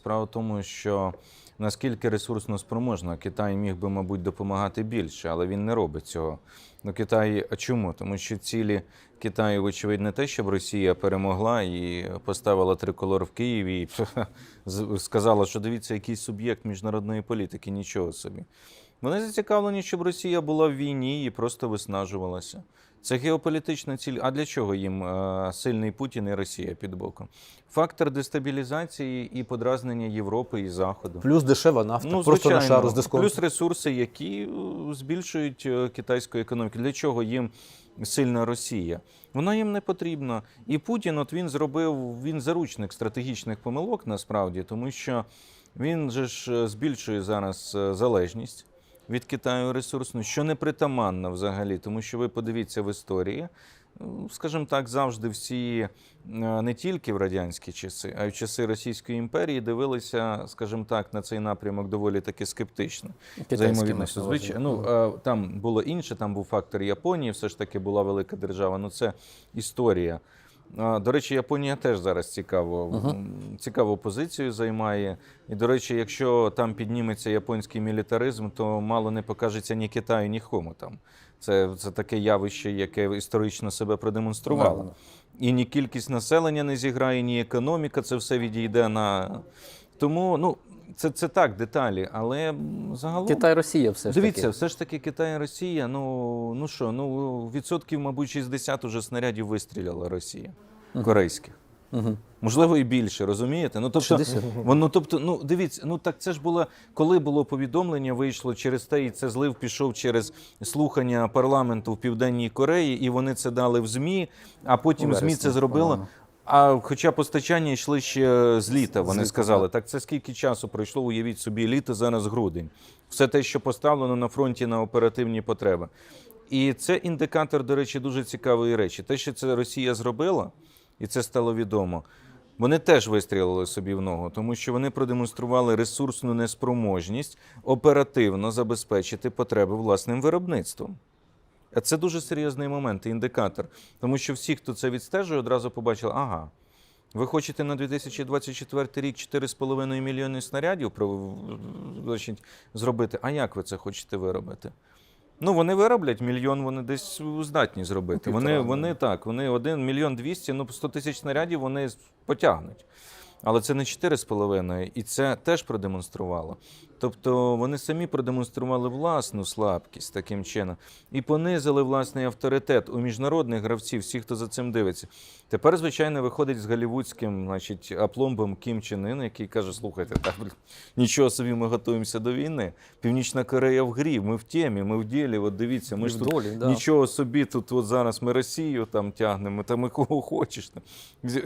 Справа в тому, що наскільки ресурсно спроможна, Китай міг би, мабуть, допомагати більше, але він не робить цього. Ну, Китай, а чому? Тому що цілі Китаю, вочевидь, не те, щоб Росія перемогла і поставила триколор в Києві і сказала, що дивіться, якийсь суб'єкт міжнародної політики, нічого собі. Вони зацікавлені, щоб Росія була в війні і просто виснажувалася. Це геополітична ціль. А для чого їм е, сильний Путін і Росія під боком? Фактор дестабілізації і подразнення Європи і Заходу. Плюс дешева нафта, Ну, просто на шару з дисконтом. Плюс ресурси, які е, збільшують е, китайську економіку. Для чого їм сильна Росія? Вона їм не потрібна. І Путін, от він зробив він заручник стратегічних помилок насправді, тому що він же ж збільшує зараз залежність від Китаю ресурсну, що не притаманно взагалі, тому що ви подивіться в історії. ну, Скажімо так, завжди всі е, не тільки в радянські часи, а й в часи Російської імперії дивилися, скажімо так, на цей напрямок доволі таки скептично. Китайські Взаємовідносини. Звичайно, ну е, там було інше, там був фактор Японії, все ж таки була велика держава. Ну це історія. До речі, Японія теж зараз цікаво, м, цікаву позицію займає. І, до речі, якщо там підніметься японський мілітаризм, то мало не покажеться ні Китаю, ні Хому там. Це, це таке явище, яке історично себе продемонструвало. І ні кількість населення не зіграє, ні економіка, це все відійде на. Тому ну, це, це так, деталі, але загалом. Китай, Росія все ж Дивіться, все ж таки Китай і Росія. Ну ну що, ну відсотків, мабуть, 60 уже снарядів вистріляла Росія корейських. Угу. Можливо, і більше, розумієте? Ну тобто, воно, тобто, ну дивіться, ну так це ж було, коли було повідомлення, вийшло через те, і це злив пішов через слухання парламенту в Південній Кореї, і вони це дали в ЗМІ, а потім ЗМІ це зробило. А хоча постачання йшли ще з літа, вони літа, сказали. Так це скільки часу пройшло, уявіть собі, літо зараз грудень. Все те, що поставлено на фронті на оперативні потреби. І це індикатор, до речі, дуже цікавої речі. Те, що це Росія зробила, і це стало відомо. Вони теж вистрілили собі в ногу, тому що вони продемонстрували ресурсну неспроможність оперативно забезпечити потреби власним виробництвом. Це дуже серйозний момент, і індикатор. Тому що всі, хто це відстежує, одразу побачили, ага, ви хочете на 2024 рік 4,5 мільйони снарядів значить, зробити. А як ви це хочете виробити? Ну, вони вироблять мільйон, вони десь здатні зробити. Ну, Вони, вони так, вони один мільйон двісті, ну 100 тисяч снарядів вони потягнуть. Але це не 4,5, і це теж продемонструвало. Тобто вони самі продемонстрували власну слабкість таким чином і понизили власний авторитет у міжнародних гравців, всіх, хто за цим дивиться. Тепер, звичайно, виходить з голівудським, значить, апломбом Кім Чен Ін, який каже: слухайте, так нічого собі, ми готуємося до війни. Північна Корея в грі, ми в темі, ми в ділі. От дивіться, ми ж тут долі, да. нічого собі тут от зараз ми Росію там тягнемо, та ми кого хочеш.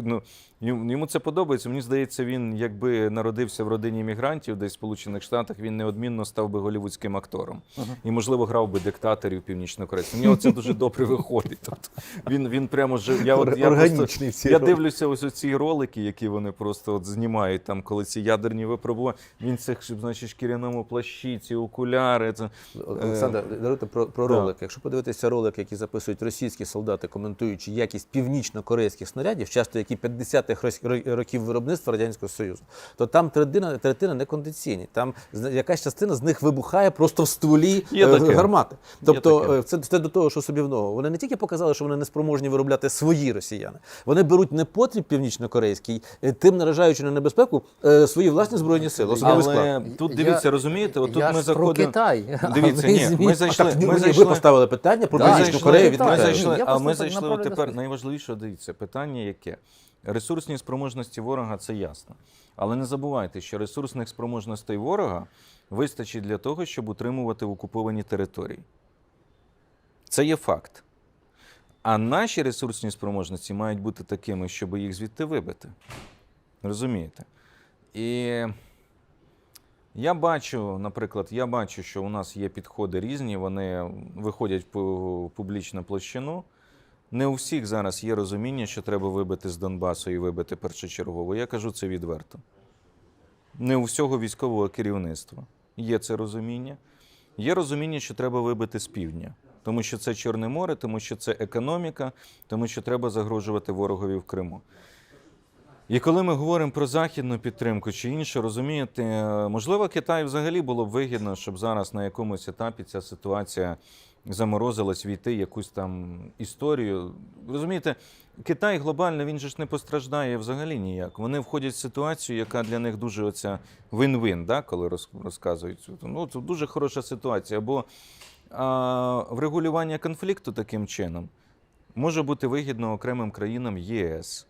Ну, йому це подобається. Мені здається, він якби народився в родині мігрантів десь Сполучених Штатах, він неодмінно став би голівудським актором. І, можливо, грав би диктаторів північнокорейців. У нього це дуже добре виходить. Тобто він, він прямо ж я, от, я, просто, я дивлюся ось ці ролики, які вони просто от знімають там, коли ці ядерні випробування. Він цих, значить, шкіряному плащі, ці окуляри. Це, Олександр, даруйте про, про да. ролики. Якщо подивитися ролики, які записують російські солдати, коментуючи якість північно-корейських снарядів, часто які 50-х років виробництва Радянського Союзу, то там третина, третина некондиційні. Там якась частина з них вибухає просто в стволі Є е, таке. гармати. Тобто таке. е, це, це до того, що собі в ногу. Вони не тільки показали, що вони не спроможні виробляти свої росіяни. Вони беруть непотріб північно-корейський, е, тим наражаючи на небезпеку свої власні збройні сили. особливий склад. Тут дивіться, розумієте, от тут я ми ж про заходимо. Китай. Дивіться, ні, ми зайшли. Так, ми ви зайшли. поставили питання про Ми Північну Корею ми відкритаю. зайшли, а ми зайшли тепер. Найважливіше дивіться, питання яке? Ресурсні спроможності ворога це ясно. Але не забувайте, що ресурсних спроможностей ворога вистачить для того, щоб утримувати окуповані території. Це є факт. А наші ресурсні спроможності мають бути такими, щоб їх звідти вибити. Розумієте? І я бачу, наприклад, я бачу, що у нас є підходи різні, вони виходять в публічну площину. Не у всіх зараз є розуміння, що треба вибити з Донбасу і вибити першочергово. Я кажу це відверто. Не у всього військового керівництва є це розуміння. Є розуміння, що треба вибити з півдня, тому що це Чорне море, тому що це економіка, тому що треба загрожувати ворогові в Криму. І коли ми говоримо про західну підтримку чи інше, розумієте, можливо, Китаю взагалі було б вигідно, щоб зараз на якомусь етапі ця ситуація заморозилась, війти якусь там історію. Розумієте, Китай глобально він же ж не постраждає взагалі ніяк. Вони входять в ситуацію, яка для них дуже оця вин-вин, да, коли розказують. Ну, це дуже хороша ситуація. Бо а, врегулювання конфлікту таким чином може бути вигідно окремим країнам ЄС.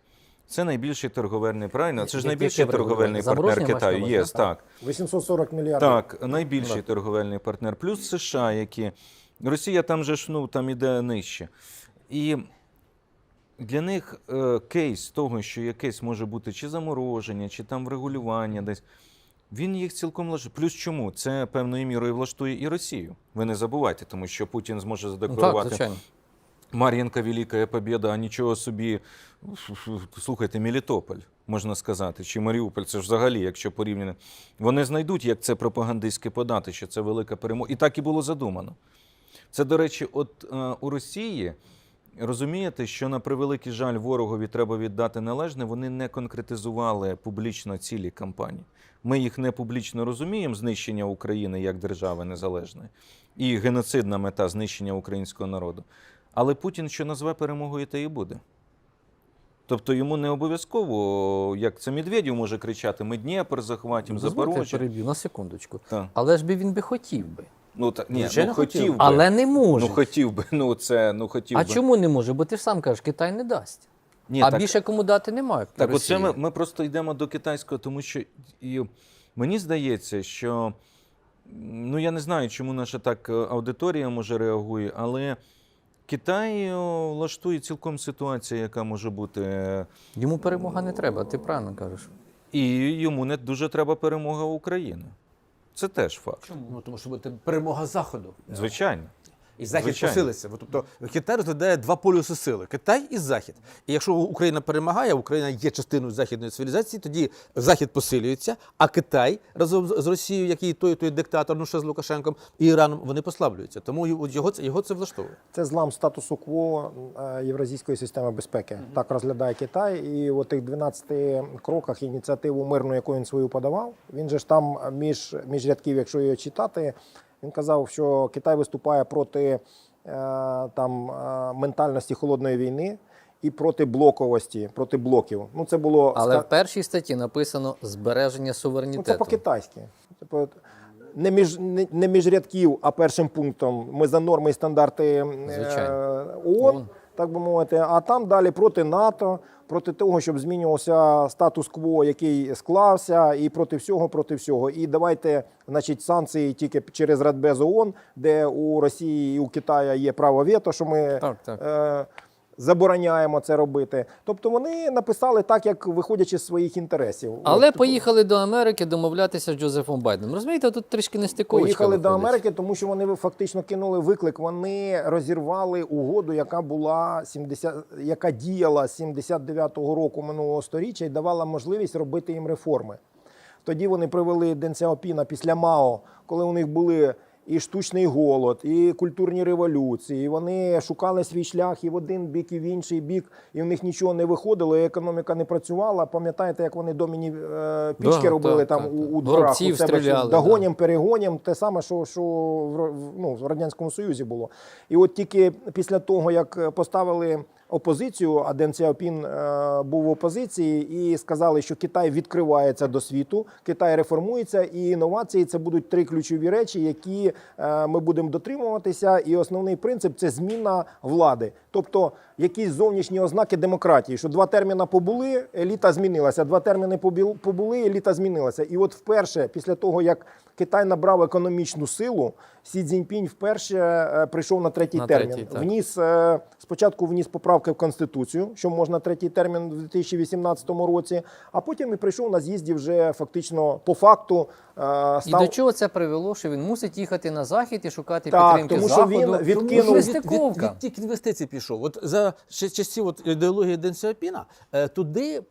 Це найбільший торговельний правильно. Це ж найбільший торговельний партнер Китаю. ЄС, так. 840 мільярдів. Так, найбільший торговельний партнер. Плюс США, які Росія там же ж ну там іде нижче. І для них е, кейс того, що якесь може бути чи замороження, чи там врегулювання десь. Він їх цілком влаштує. Плюс чому? Це певною мірою влаштує і Росію. Ви не забувайте, тому що Путін зможе Ну, так. Мар'їнка Велика Побєда, а нічого собі. Слухайте, Мелітополь, можна сказати, чи Маріуполь, це ж взагалі, якщо порівняно. Вони знайдуть, як це пропагандистське подати, що це велика перемога. І так і було задумано. Це, до речі, от е, у Росії розумієте, що на превеликий жаль ворогові треба віддати належне, вони не конкретизували публічно цілі кампанії. Ми їх не публічно розуміємо, знищення України як держави незалежної, і геноцидна мета знищення українського народу. Але Путін, що назве перемогою, те і буде. Тобто йому не обов'язково, як це Медведєв може кричати: ми Дніпр захватимо, я Запорожжя. переб'ю на секундочку. Так. Але ж би він би хотів би. Ну, та, ні, Звичайно, ну, хотів хотів. би. Але не може. Ну, хотів би, ну це, ну хотів а би. чому не може? Бо ти ж сам кажеш, Китай не дасть. Ні, а так, більше кому дати немає. так Росії. оце ми, ми просто йдемо до китайського, тому що і, мені здається, що ну я не знаю, чому наша так е, аудиторія може реагує, але Китай е, влаштує цілком ситуація, яка може бути. е, Йому перемога не треба, ти правильно кажеш. І йому не дуже треба перемога України. Це теж факт. Ну, тому що буде перемога Заходу. Звичайно. І Захід Звичайно. посилиться. Бо, Тобто Китай розглядає два полюси сили: Китай і Захід. І якщо Україна перемагає, Україна є частиною західної цивілізації, тоді Захід посилюється, а Китай разом з Росією, який той той диктатор, ну ще з Лукашенком і Іраном, вони послаблюються. Тому його це його це влаштовує. Це злам статусу кво е, євразійської системи безпеки. Так розглядає Китай. І у тих 12 кроках ініціативу мирну, яку він свою подавав, він же ж там між, між рядків, якщо її читати, він казав, що Китай виступає проти е, там е, ментальності холодної війни і проти блоковості, проти блоків. Ну це було Але в першій статті написано збереження Ну, це по-китайськи. Типу, не між, не, не між рядків, а першим пунктом ми за норми і стандарти е, Звичайно. ООН, ООН. Так би мовити, а там далі проти НАТО, проти того, щоб змінювався статус-кво, який склався, і проти всього, проти всього. І давайте, значить, санкції тільки через Радбез ООН, де у Росії і у Китаю є право вето, що ми Так, так. Е, забороняємо це робити. Тобто вони написали так, як виходячи з своїх інтересів. Але От, поїхали до Америки домовлятися з Джозефом Байденом. Розумієте, тут трішки не стиковочка Поїхали до. Америки, тому що вони фактично кинули виклик. Вони розірвали угоду, яка була 70, яка діяла з 79-го року минулого сторіччя і давала можливість робити їм реформи. Тоді вони привели Ден Сяопіна після Мао, коли у них були і штучний голод, і культурні революції. І вони шукали свій шлях і в один бік, і в інший бік, і в них нічого не виходило, і економіка не працювала. Пам'ятаєте, як вони доміні е, пічки Да, робили так, там так, у, у дворах у себе, догоням, перегоням, те саме, що, що в- ну, в Радянському Союзі було. І от тільки після того, як поставили опозицію, а Ден Сяопін е, був в опозиції, і сказали, що Китай відкривається до світу, Китай реформується, і інновації це будуть три ключові речі, які е, ми будемо дотримуватися. І основний принцип це зміна влади, тобто якісь зовнішні ознаки демократії, що два терміни побули, еліта змінилася. Два терміни побули, еліта змінилася. І от вперше, після того як Китай набрав економічну силу, Сі Цзіньпінь вперше е, прийшов на третій На термін. третій, вніс е, спочатку вніс поправки в конституцію, що можна третій термін в 2018 році, а потім і прийшов на з'їзді вже фактично по факту е, І до чого це привело, що він мусить їхати на захід і шукати Так, підтримки тому що заходу? він Тому відкинув- що від, стиковка. від, відтік інвестицій пішов. От за ще часів от ідеології Ден Сяопіна е, туди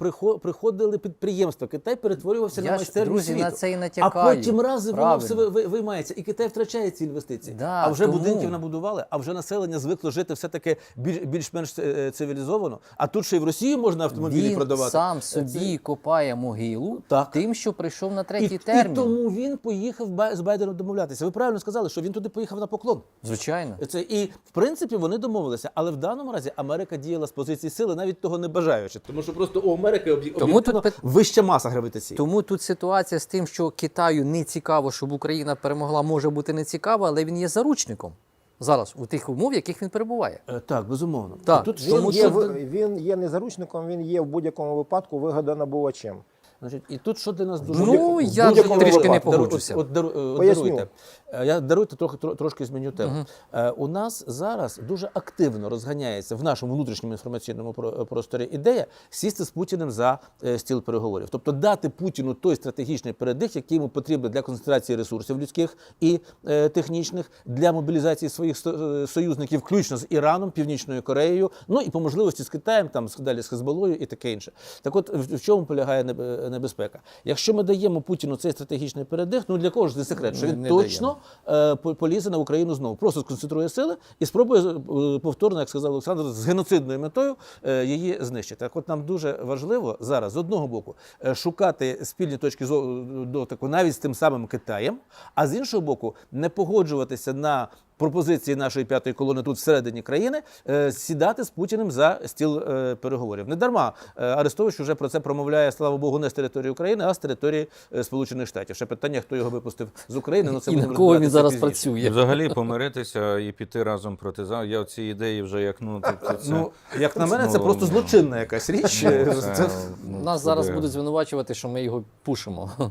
приходили підприємства. Китай перетворювався Я на ж, майстерню друзі, світу. на це і а потім раз і воно все ви- ви- виймається, і Китай втрачає ці інвестиції. Да, а вже тому- будинків набудували, а вже населення звикло жити все таки більш, більш-менш е, цивілізовано. А тут ще й в Росії можна автомобілі Він продавати. сам Це- собі копає могилу Так. тим, що прийшов на третій і термін. тому він поїхав з Байденом домовлятися. Ви правильно сказали, що він туди поїхав на поклон. Звичайно. Це і в принципі вони домовилися, але в даному разі Америка діяла з позиції сили, навіть того не бажаючи, тому що просто у Америки об'єктивно тут вища маса гравітації. Тому тут ситуація з тим, що Китаю не цікаво, щоб Україна перемогла, може бути не цікава, але він є заручником зараз у тих умов, в яких він перебуває. Е, Так, безумовно. Так, тут Він є, що- він є не заручником, він є в будь-якому випадку вигодонабувачем. Значить, і тут що для нас дуже Ну, я будь-якому трішки не випадку, погоджуся. От, от, дару- от Поясню. даруйте. Е, Я даруйте трохи тро- трошки зміню тему. Е, У нас зараз дуже активно розганяється в нашому внутрішньому інформаційному про- просторі ідея сісти з Путіним за е, стіл переговорів, тобто дати Путіну той стратегічний передих, який йому потрібен для концентрації ресурсів людських і е, технічних, для мобілізації своїх со- е, союзників, включно з Іраном, Північною Кореєю, ну і по можливості з Китаєм, там з- далі з Хезболою і таке інше. Так от в в чому полягає небе- небезпека? Якщо ми даємо Путіну цей стратегічний передих, ну для кого ж не секрет, що він Не точно е, по- полізе на Україну знову, просто сконцентрує сили і спробує е, повторно, як сказав Олександр, з геноцидною метою е, її знищити. Так от нам дуже важливо зараз з одного боку е, шукати спільні точки зо- дотику навіть з тим самим Китаєм, а з іншого боку, не погоджуватися на пропозиції нашої п'ятої колони тут всередині країни, е, сідати з Путіним за стіл е, переговорів. Не дарма е, Арестович вже про це промовляє, слава Богу, не з території України, а з території Сполучених Штатів. Ще питання, хто його випустив з України. Ну це І на кого він зараз пізніше. Працює? взагалі помиритися і піти разом проти за. Я ці ідеї вже як ну тобто це, Ну, як на мене, це ну, просто злочинна якась річ. ну, це, ну, Нас зараз будуть звинувачувати, що ми його пушимо.